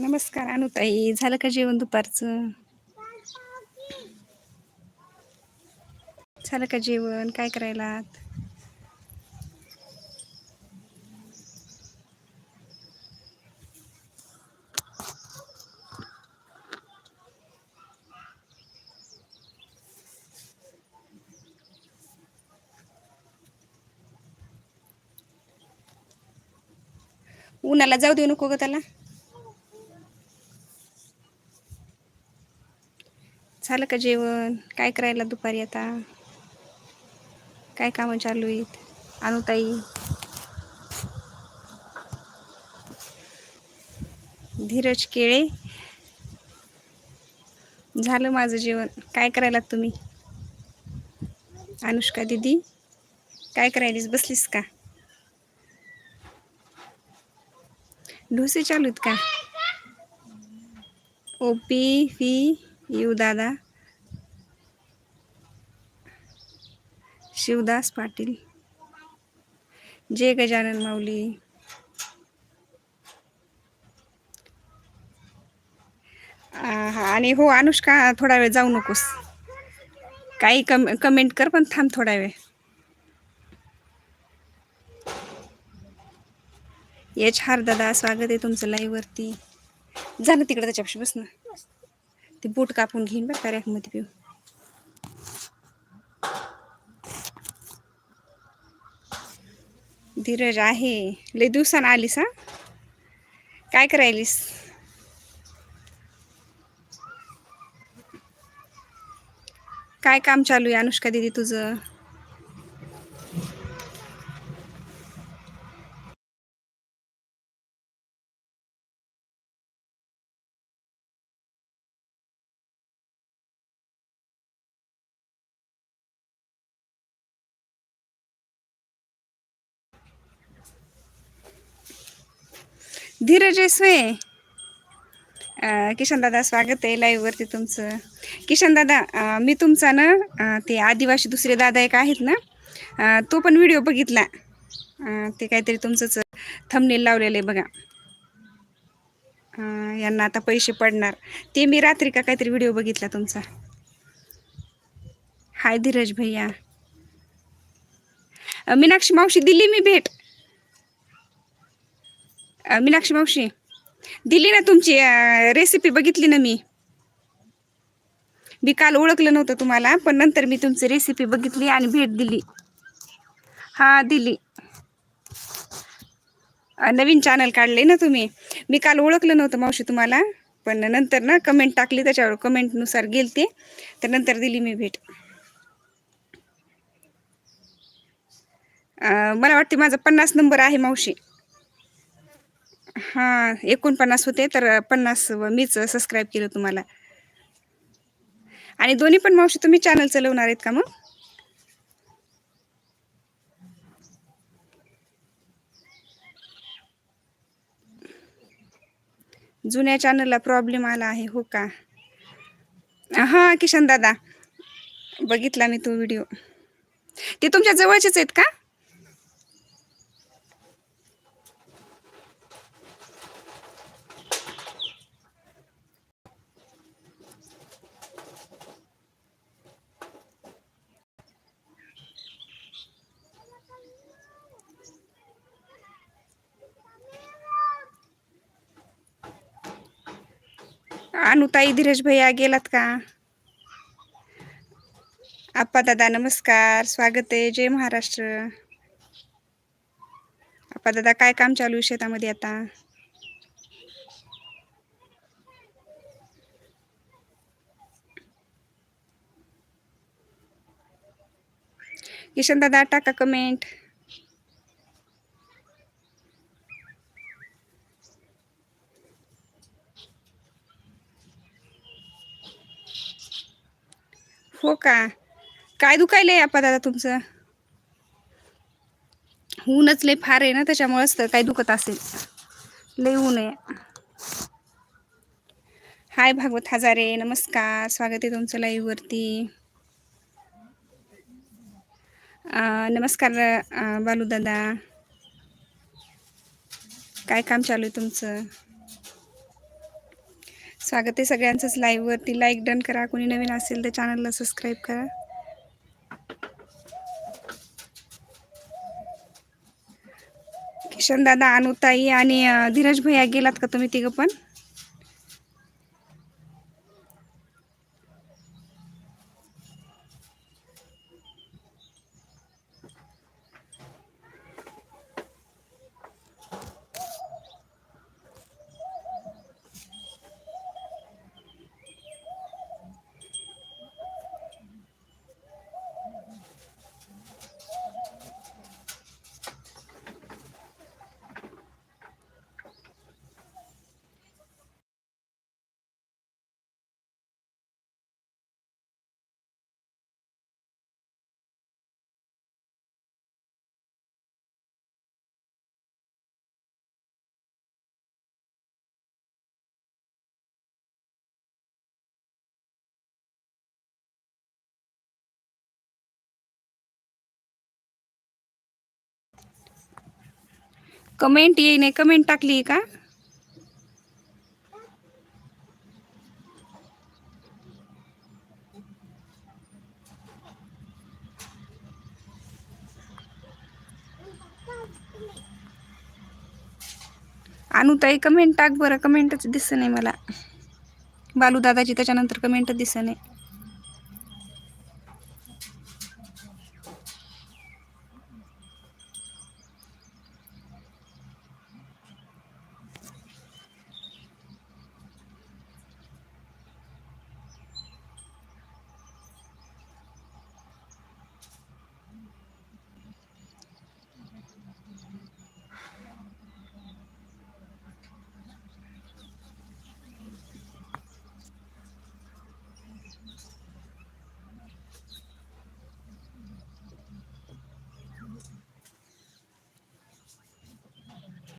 नमस्कार अनुताई झालं का जेवण दुपारचं? झालं का जेवण? काय करायलात? उन्हाला जाऊ देऊ नको ग त्याला. झालं का जेवण? काय करायला दुपारी आता? काय कामं चालू आहेत? अनुताई? धीरज केळे? झालं माझं जेवण. काय करायला तुम्ही? अनुष्का दिदी काय करायलीस? बसलीस का? ढोसे चालू आहेत का? ओपी फी येऊ दादा. शिवदास पाटील. जय गजानन माऊली. आणि हो अनुष्का थोडा वेळ जाऊ नकोस. काही कम कमेंट कर पण थांब थोडा वेळ. येच हार दादा स्वागत आहे तुमचं लाईव्हवरती जा ना तिकडे त्याच्यापाशी बस ना. ते बोट कापून घेईन बा का रॅकमध्ये पिऊ धीरज आहे. लय दिवसानं आलीस हा? काय करायलीस? काय काम चालू आहे अनुष्का दिदी तुझं? धीरज सोय. किशन दादा स्वागत आहे लाईव्ह वरती तुमचं. किशन दादा मी तुमचा ना ते आदिवासी दुसरे दादा एक आहेत ना तो पण व्हिडिओ बघितला. ते काहीतरी तुमचंच थंबनेल लावलेलं आहे बघा. यांना आता पैसे पडणार. ते मी रात्री का काहीतरी व्हिडिओ बघितला तुमचा. हाय धीरज भैया. मीनाक्षी मावशी दिली मी भेट. मीनाक्षी मावशी दिली ना तुमची रेसिपी बघितली ना मी. मी काल ओळखलं नव्हतं तुम्हाला पण नंतर मी तुमची रेसिपी बघितली आणि भेट दिली. हा दिली. नवीन चॅनल काढले ना तुम्ही. मी काल ओळखलं नव्हतं मावशी तुम्हाला पण नंतर ना कमेंट टाकली त्याच्यावर कमेंटनुसार गेलते. तर नंतर दिली मी भेट. मला वाटते माझा पन्नास नंबर आहे मावशी. हां एकोणपन्नास होते तर पन्नास व मीच सबस्क्राईब केलं तुम्हाला. आणि दोन्ही पण मावशी तुम्ही चॅनल चालवणार आहेत का मग? जुन्या चॅनलला प्रॉब्लेम आला आहे हो का? हां किशन दादा. बघितला मी तो व्हिडिओ ते तुमच्या जवळचेच आहेत का? अनुताई धीरज भैया गेलात का? आप्पा दादा नमस्कार. स्वागत आहे. जय महाराष्ट्र. आप्पा दादा काय काम चालू आहे शेतामध्ये आता? किशन दादा टाका कमेंट हो का? काय दुखायलंय आप्पा दादा तुमचं? ऊनच लय फार आहे ना त्याच्यामुळेच तर काय दुखत असेल. लय ऊन आहे. हाय भागवत हजारे नमस्कार. स्वागत आहे तुमचं लाईववरती नमस्कार बालू दादा. काय काम चालू आहे तुमचं? स्वागत आहे सगळ्यांचंच लाईव्हवरती लाईक डन करा. कोणी नवीन असेल तर चॅनलला सबस्क्राईब करा. किशन दादा अनुताई आणि धीरज भैया गेलात का तुम्ही तिघं पण? कमेंट येईने कमेंट टाकली का? अनुताई कमेंट टाक बरं. कमेंटच दिसत नाही मला. बालू दादाची त्याच्यानंतर कमेंट दिसत नाही.